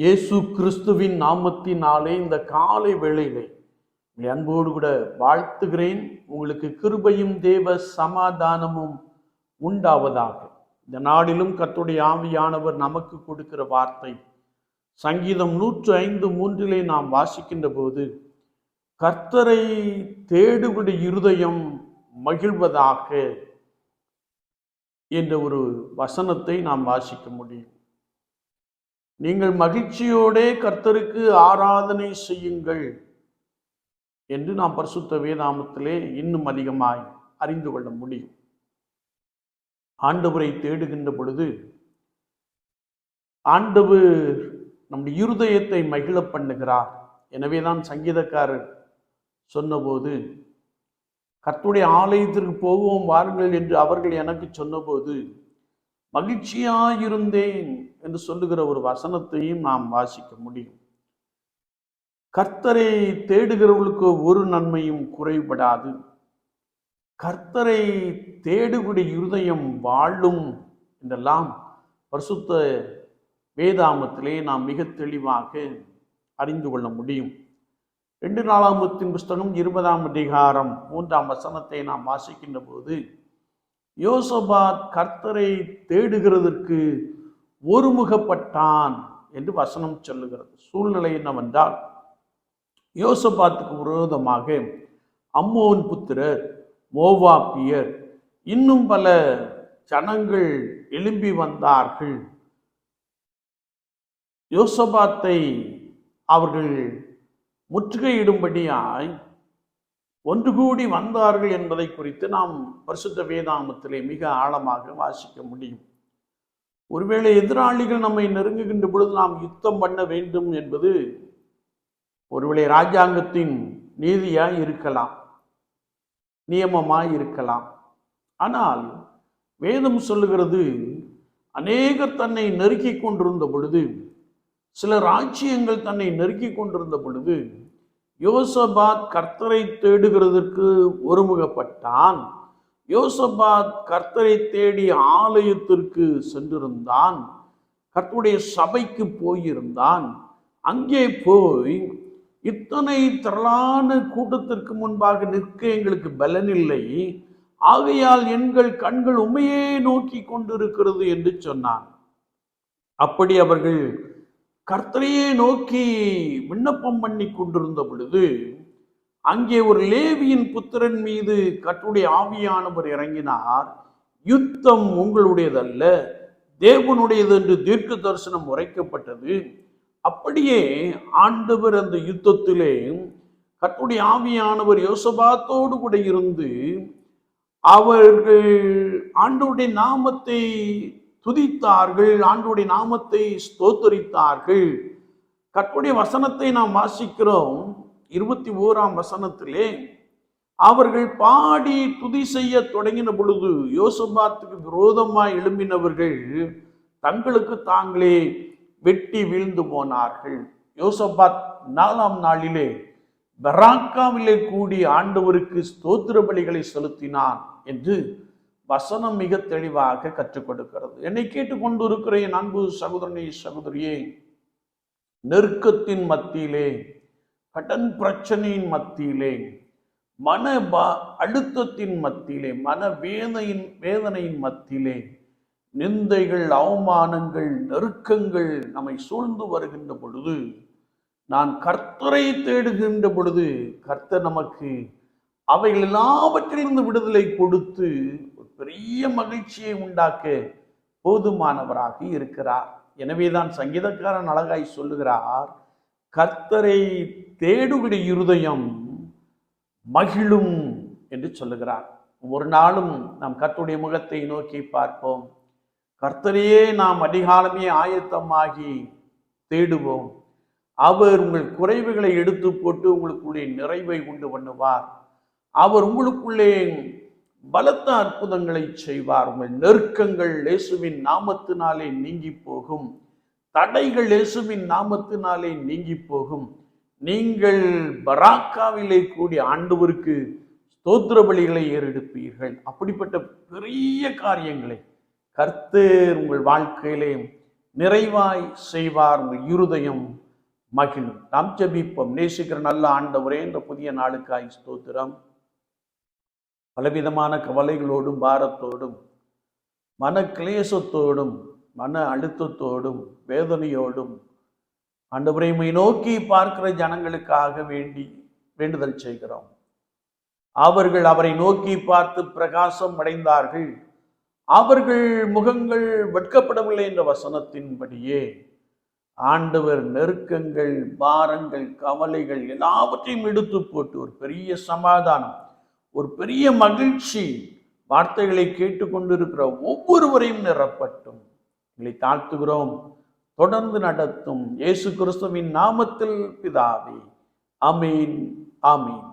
இயேசு கிறிஸ்துவின் நாமத்தினாலே இந்த காலை வேளையிலே அன்போடு கூட வாழ்த்துகிறேன். உங்களுக்கு கிருபையும் தேவ சமாதானமும் உண்டாவதாக. இந்த நாளிலும் கத்துடைய ஆவியானவர் நமக்கு கொடுக்கிற வார்த்தை சங்கீதம் நூற்று ஐந்து மூன்றிலே நாம் வாசிக்கின்ற போது கர்த்தரை தேடுகிற இருதயம் மகிழ்வதாக என்ற ஒரு வசனத்தை நாம் வாசிக்க முடியும். நீங்கள் மகிழ்ச்சியோடே கர்த்தருக்கு ஆராதனை செய்யுங்கள் என்று நாம் பரிசுத்த வேதாமத்திலே இன்னும் அதிகமாய் அறிந்து கொள்ள முடியும். ஆண்டவரை தேடுகின்ற பொழுது ஆண்டவர் நம்முடைய இருதயத்தை மகிழ பண்ணுகிறார். எனவே தான் சங்கீதக்காரர் சொன்னபோது கர்த்துடைய ஆலயத்திற்கு போவோம் வாருங்கள் என்று அவர்கள் எனக்கு சொன்னபோது மகிழ்ச்சியாயிருந்தேன் என்று சொல்லுகிற ஒரு வசனத்தையும் நாம் வாசிக்க முடியும். கர்த்தரை தேடுகிறவர்களுக்கு ஒரு நன்மையும் குறைபடாது. கர்த்தரை தேடுகிற இருதயம் வாழும் என்றெல்லாம் பரிசுத்த வேதாமத்திலே நாம் மிக தெளிவாக அறிந்து கொள்ள முடியும். ரெண்டு நாளாமத்தின் புஸ்தகம் இருபதாம் அதிகாரம் மூன்றாம் வசனத்தை நாம் வாசிக்கின்ற போது யோசபாத் கர்த்தரை தேடுகிறதற்கு ஒருமுகப்பட்டான் என்று வசனம் சொல்லுகிறது. சூழ்நிலை என்னவென்றால் யோசபாத்துக்கு விரோதமாக அம்மோன் புத்திரர் மோவாப்பியர் இன்னும் பல ஜனங்கள் எழும்பி வந்தார்கள். யோசபாத்தை அவர்கள் முற்றுகையிடும்படியாய் ஒன்று கூடி வந்தார்கள் என்பதை குறித்து நாம் பரிசுத்த வேதாமத்திலே மிக ஆழமாக வாசிக்க முடியும். ஒருவேளை எதிராளிகள் நம்மை நெருங்குகின்ற பொழுது நாம் யுத்தம் பண்ண வேண்டும் என்பது ஒருவேளை ராஜாங்கத்தின் நீதியாய் இருக்கலாம் நியமமாய் இருக்கலாம். ஆனால் வேதம் சொல்லுகிறது அநேகர் தன்னை நெருக்கி கொண்டிருந்த பொழுது சில ராஜ்யங்கள் தன்னை நெருக்கி கொண்டிருந்த பொழுது யோசபாத் கர்த்தரை தேடுகிறதற்கு ஒருமுகப்பட்டான். யோசபாத் கர்த்தரை தேடி ஆலயத்திற்கு சென்றிருந்தான். கர்த்தருடைய சபைக்கு போயிருந்தான். அங்கே போய் இத்தனை திரளான கூட்டத்திற்கு முன்பாக நிற்க எங்களுக்கு பலனில்லை. ஆகையால் எங்கள் கண்கள் உண்மையே நோக்கி கொண்டிருக்கிறது என்று சொன்னான். அப்படி அவர்கள் கர்த்தரையே நோக்கி விண்ணப்பம் பண்ணி கொண்டிருந்த பொழுது அங்கே ஒரு லேவியின் புத்திரன் மீது கட்டுடைய ஆவியானவர் இறங்கினார். யுத்தம் உங்களுடையதல்ல தேவனுடையது என்று தீர்க்க தரிசனம் உரைக்கப்பட்டது. அப்படியே ஆண்டவர் அந்த யுத்தத்திலே கட்டுடைய ஆவியானவர் யோசபாத்தோடு கூட இருந்து அவர்கள் ஆண்டவருடைய நாமத்தை துதித்தார்கள் ஆண்டுடைய நாமத்தை ஸ்தோத்தரித்தார்கள். கற்புடைய வசனத்தை நாம் வாசிக்கிறோம். இருபத்தி ஓராம் வசனத்திலே அவர்கள் பாடி துதி செய்ய தொடங்கின பொழுது யோசபாத்துக்கு விரோதமாய் எழும்பினவர்கள் தங்களுக்கு தாங்களே வெட்டி வீழ்ந்து போனார்கள். யோசபாத் நாலாம் நாளிலே பெராக்காவிலே கூடி ஆண்டவருக்கு ஸ்தோத்திர பலிகளை செலுத்தினான் என்று வசனம் மிக தெளிவாக கற்றுக் கொடுக்கிறது. என்னை கேட்டுக்கொண்டு இருக்கிற என் அன்பு சகோதரனே சகோதரியே நெருக்கத்தின் மத்தியிலே கடன் பிரச்சனையின் மத்தியிலே மன பா அழுத்தத்தின் மத்தியிலே மன வேதனையின் வேதனையின் மத்தியிலே நிந்தைகள் அவமானங்கள் நெருக்கங்கள் நம்மை சூழ்ந்து வருகின்ற பொழுது நான் கர்த்தரை தேடுகின்ற பொழுது கர்த்தர் நமக்கு அவைகள் எல்லாவற்றிலிருந்து விடுதலை கொடுத்து பெரிய மகிழ்ச்சியை உண்டாக்க போதுமானவராக இருக்கிறார். எனவேதான் சங்கீதக்காரன் அழகாய் சொல்லுகிறார் கர்த்தரை தேடுகிற இருதயம் மகிழும் என்று சொல்லுகிறார். ஒரு நாளும் நாம் கர்த்தருடைய முகத்தை நோக்கி பார்ப்போம். கர்த்தரையே நாம் அதிகாலமே ஆயத்தமாகி தேடுவோம். அவர் உங்கள் குறைவுகளை எடுத்து போட்டு உங்களுக்குள்ளே நிறைவை உண்டு பண்ணுவார். அவர் உங்களுக்குள்ளே பலத்த அற்புதங்களை செய்வார். உங்கள் நெருக்கங்கள் இயேசுவின் நாமத்தினாலே நீங்கி போகும். தடைகள் இயேசுவின் நாமத்தினாலே நீங்கி போகும். நீங்கள் பராக்காவிலே கூடி ஆண்டவருக்கு ஸ்தோத்திர பலிகளை ஏறெடுப்பீர்கள். அப்படிப்பட்ட பெரிய காரியங்களை கர்த்தர் உங்கள் வாழ்க்கையிலே நிறைவாய் செய்வார். உங்கள் இருதயம் மகிழும். நாம் ஜபிப்போம். நேசிக்கிற நல்ல ஆண்டவரே இந்த புதிய நாளுக்காய் ஸ்தோத்திரம். பலவிதமான கவலைகளோடும் பாரத்தோடும் மன கிளேசத்தோடும் மன அழுத்தத்தோடும் வேதனையோடும் ஆண்டவரை நோக்கி பார்க்கிற ஜனங்களுக்காக வேண்டி வேண்டுதல் செய்கிறோம். அவர்கள் அவரை நோக்கி பார்த்து பிரகாசம் அடைந்தார்கள். அவர்கள் முகங்கள் வெட்கப்படவில்லை என்ற வசனத்தின்படியே ஆண்டவர் நெருக்கங்கள் பாரங்கள் கவலைகள் எல்லாவற்றையும் எடுத்து போட்டு ஒரு பெரிய சமாதானம் ஒரு பெரிய மகிழ்ச்சி வார்த்தைகளை கேட்டுக்கொண்டிருக்கிற ஒவ்வொருவரையும் நிரப்பட்டும். எங்களை தாழ்த்துகிறோம். தொடர்ந்து நடத்தும் இயேசு கிறிஸ்துவின் நாமத்தில் பிதாவே. அமீன் ஆமீன்.